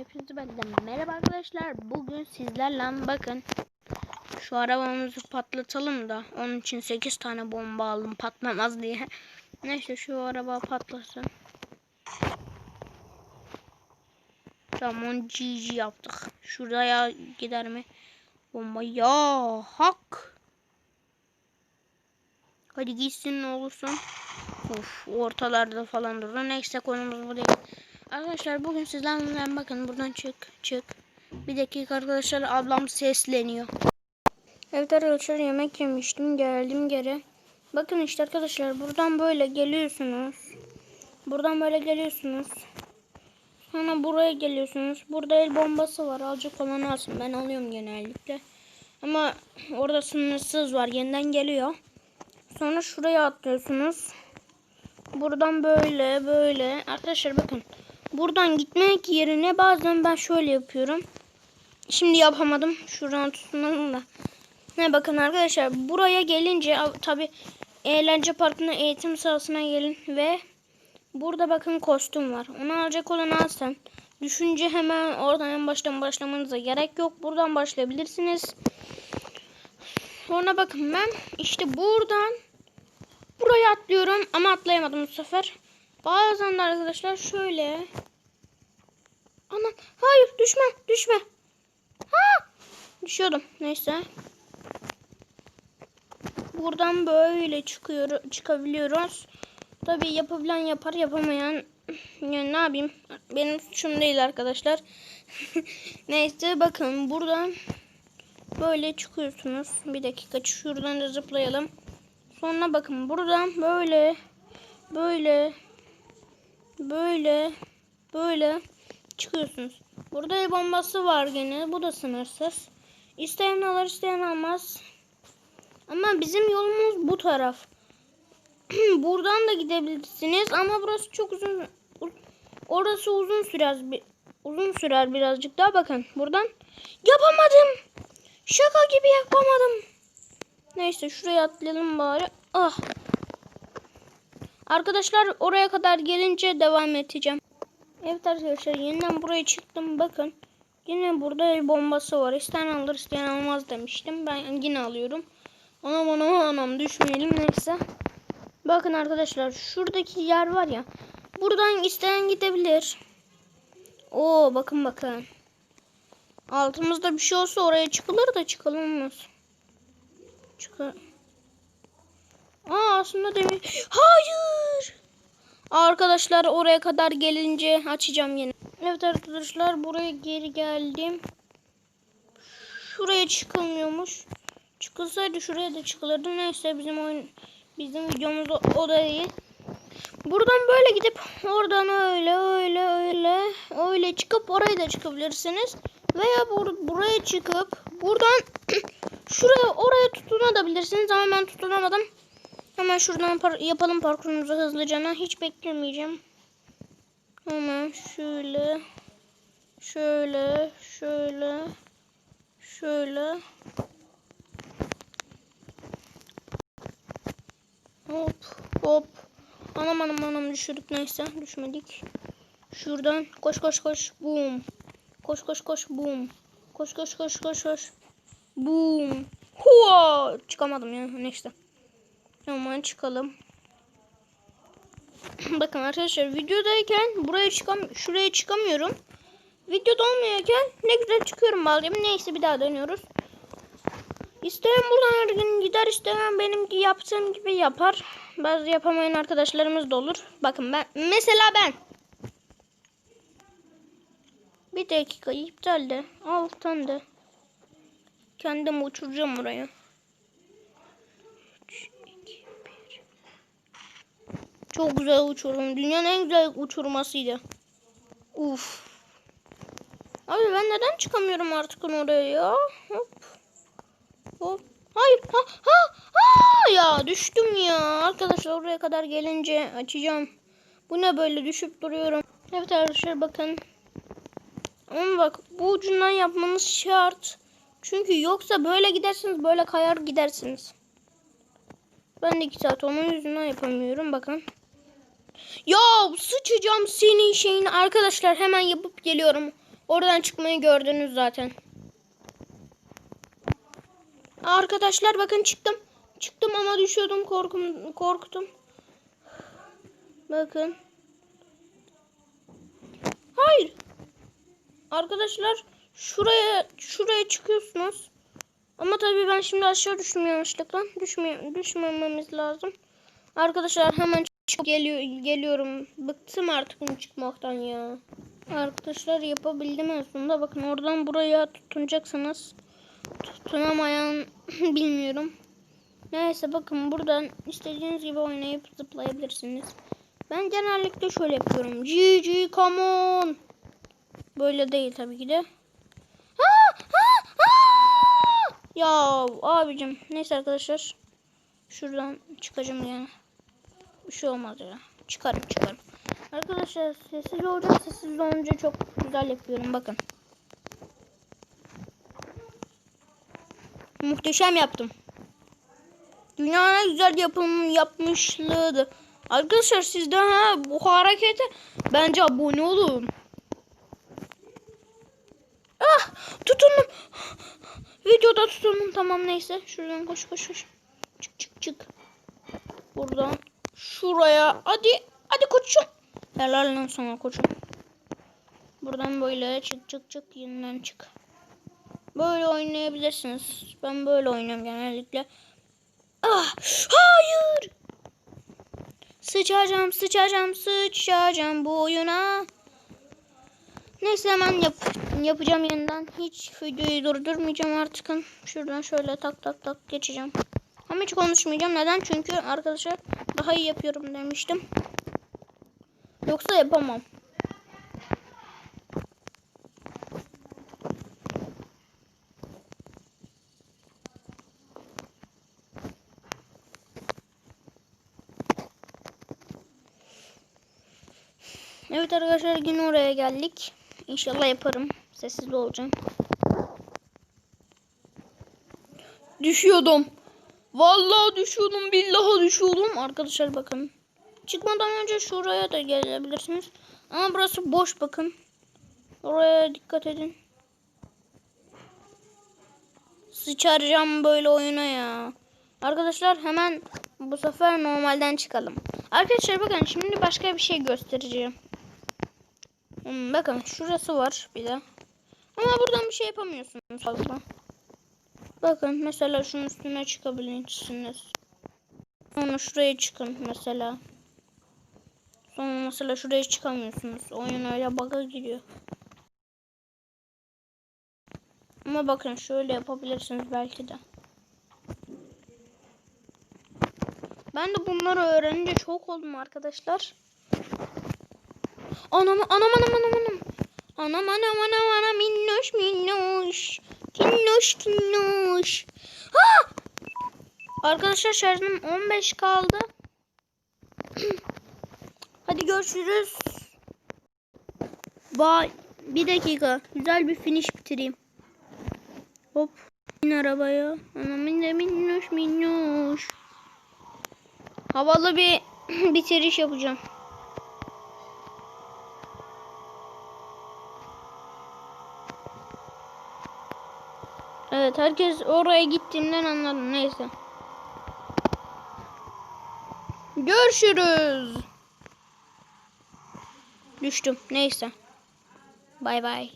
Hepinize benden merhaba arkadaşlar. Bugün sizlerle bakın şu arabamızı patlatalım da onun için 8 tane bomba aldım patlamaz diye. Neyse şu araba patlasın. Tamam onu GG yaptık. Şuraya gider mi? Bomba ya hak. Hadi gitsin ne olursun. Of ortalarda falan durur. Neyse konumuz bu değil. Arkadaşlar bugün sizlerle bakın buradan çık çık. Bir dakika arkadaşlar ablam sesleniyor. Evet arkadaşlar yemek yemiştim geldim geri. Bakın işte arkadaşlar buradan böyle geliyorsunuz. Buradan böyle geliyorsunuz. Sonra buraya geliyorsunuz. Burada el bombası var. Alacak olan alsın. Ben alıyorum genellikle. Ama orada sınırsız var. Yeniden geliyor. Sonra şuraya atlıyorsunuz. Buradan böyle böyle. Arkadaşlar bakın. Buradan gitmek yerine bazen ben şöyle yapıyorum. Şimdi yapamadım. Şuradan tutunalım da. Ne bakın arkadaşlar buraya gelince tabi eğlence parkına eğitim sahasına gelin ve burada bakın kostüm var. Onu alacak olan alsın. Düşünce hemen oradan en baştan başlamanıza gerek yok. Buradan başlayabilirsiniz. Sonra bakın ben işte buradan buraya atlıyorum ama atlayamadım bu sefer. Bazen de arkadaşlar şöyle. Anam hayır düşme düşme. Ha! Düşüyordum neyse. Buradan böyle çıkıyor çıkabiliyoruz. Tabi yapabilen yapar yapamayan yani ne yapayım benim suçum değil arkadaşlar. neyse bakın buradan böyle çıkıyorsunuz. Bir dakika şuradan da zıplayalım. Sonra bakın buradan böyle böyle böyle böyle çıkıyorsunuz. Burada el bombası var gene. Bu da sınırsız. İsteyen alır isteyen almaz. Ama bizim yolumuz bu taraf. Buradan da gidebilirsiniz ama burası çok uzun. Orası uzun sürer. Uzun sürer birazcık daha bakın. Buradan yapamadım. Şaka gibi yapamadım. Neyse şuraya atlayalım bari. Ah. Arkadaşlar oraya kadar gelince devam edeceğim. Evet arkadaşlar yeniden buraya çıktım. Bakın. Yine burada el bombası var. İsteyen alır isteyen almaz demiştim. Ben yine alıyorum. Anam anam anam düşmeyelim neyse. Bakın arkadaşlar şuradaki yer var ya. Buradan isteyen gidebilir. Oo bakın bakın. Altımızda bir şey olsa oraya çıkılır da çıkılmaz. Çıkar. Aa aslında demir. Hayır. Arkadaşlar oraya kadar gelince açacağım yine. Evet arkadaşlar buraya geri geldim. Şuraya çıkılmıyormuş. Çıkılsaydı şuraya da çıkılırdı. Neyse bizim oyun bizim videomuz o, o da değil. Buradan böyle gidip oradan öyle öyle öyle öyle çıkıp oraya da çıkabilirsiniz. Veya bur buraya çıkıp buradan şuraya oraya tutunabilirsiniz ama ben tutunamadım. Hemen şuradan par yapalım parkurumuzu hızlıca. Hiç beklemeyeceğim. Hemen şöyle. Şöyle. Şöyle. Şöyle. Hop. Hop. Anam anam anam düşürdük neyse. Düşmedik. Şuradan koş koş koş. Boom. Koş koş koş. Boom. Koş koş koş koş koş. Boom. Hua! Çıkamadım ya. Neyse. Hemen çıkalım. Bakın arkadaşlar videodayken buraya çıkam şuraya çıkamıyorum. Videoda olmuyorken ne güzel çıkıyorum bazen. Neyse bir daha dönüyoruz. İsteyen buradan her gün gider isteyen benimki yaptığım gibi yapar. Bazı yapamayan arkadaşlarımız da olur. Bakın ben mesela ben. Bir dakika iptal de. Alttan de. Kendim uçuracağım oraya. Çok güzel uçurum. Dünyanın en güzel uçurmasıydı. Uf. Abi ben neden çıkamıyorum artık oraya ya? Hop. Hop. Hayır. Ha, ha, ha. Ya düştüm ya. Arkadaşlar oraya kadar gelince açacağım. Bu ne böyle düşüp duruyorum. Evet arkadaşlar bakın. Ama bak bu ucundan yapmanız şart. Çünkü yoksa böyle gidersiniz böyle kayar gidersiniz. Ben de iki saat onun yüzünden yapamıyorum bakın. Ya sıçacağım senin şeyini arkadaşlar hemen yapıp geliyorum. Oradan çıkmayı gördünüz zaten. Arkadaşlar bakın çıktım. Çıktım ama düşüyordum korkum korktum. Bakın. Hayır. Arkadaşlar şuraya şuraya çıkıyorsunuz. Ama tabii ben şimdi aşağı düştüm yanlışlıkla. Düşme, düşmememiz lazım. Arkadaşlar hemen çık geliyor geliyorum. Bıktım artık bunu çıkmaktan ya. Arkadaşlar yapabildim en. Bakın oradan buraya tutunacaksınız. Tutunamayan bilmiyorum. Neyse bakın buradan istediğiniz gibi oynayıp zıplayabilirsiniz. Ben genellikle şöyle yapıyorum. GG come on. Böyle değil tabii ki de. Ya abicim neyse arkadaşlar. Şuradan çıkacağım yani. Bir şey olmaz ya. Çıkarım çıkarım. Arkadaşlar sessiz olacağım. Sessiz olunca çok güzel yapıyorum bakın. Muhteşem yaptım. Dünyanın güzel yapım yapmışlığıydı. Arkadaşlar siz de ha bu harekete bence abone olun. Ah tutundum. Videoda tutundum tamam neyse. Şuradan koş koş koş. Çık çık çık. Buradan şuraya. Hadi hadi koçum. Helal lan sana koçum. Buradan böyle çık çık çık yeniden çık. Böyle oynayabilirsiniz. Ben böyle oynuyorum genellikle. Ah, hayır. Sıçacağım, sıçacağım, sıçacağım bu oyuna. Neyse hemen yap yapacağım yeniden. Hiç videoyu durdurmayacağım artık. Şuradan şöyle tak tak tak geçeceğim. Ama hiç konuşmayacağım. Neden? Çünkü arkadaşlar daha iyi yapıyorum demiştim. Yoksa yapamam. Evet arkadaşlar yine oraya geldik. İnşallah yaparım. Sessiz olacağım. Düşüyordum. Vallahi düşüyordum. Billahi düşüyordum. Arkadaşlar bakın. Çıkmadan önce şuraya da gelebilirsiniz. Ama burası boş bakın. Oraya dikkat edin. Sıçaracağım böyle oyuna ya. Arkadaşlar hemen bu sefer normalden çıkalım. Arkadaşlar bakın şimdi başka bir şey göstereceğim. Hmm, bakın şurası var bir de. Ama buradan bir şey yapamıyorsunuz fazla. Bakın mesela şunun üstüne çıkabilirsiniz. Sonra şuraya çıkın mesela. Sonra mesela şuraya çıkamıyorsunuz. Oyun öyle bug'a giriyor. Ama bakın şöyle yapabilirsiniz belki de. Ben de bunları öğrenince çok oldum arkadaşlar. Anam anam anam anam anam. Anam anam anam anam minnoş minnoş. Kinnoş kinnoş. Ha! Arkadaşlar şarjım 15 kaldı. Hadi görüşürüz. Bye. Bir dakika. Güzel bir finish bitireyim. Hop. İn arabaya. Anam de minnoş minnoş. Havalı bir bitiriş yapacağım. Evet herkes oraya gittiğimden anladı. Neyse. Görüşürüz. Düştüm. Neyse. Bay bay.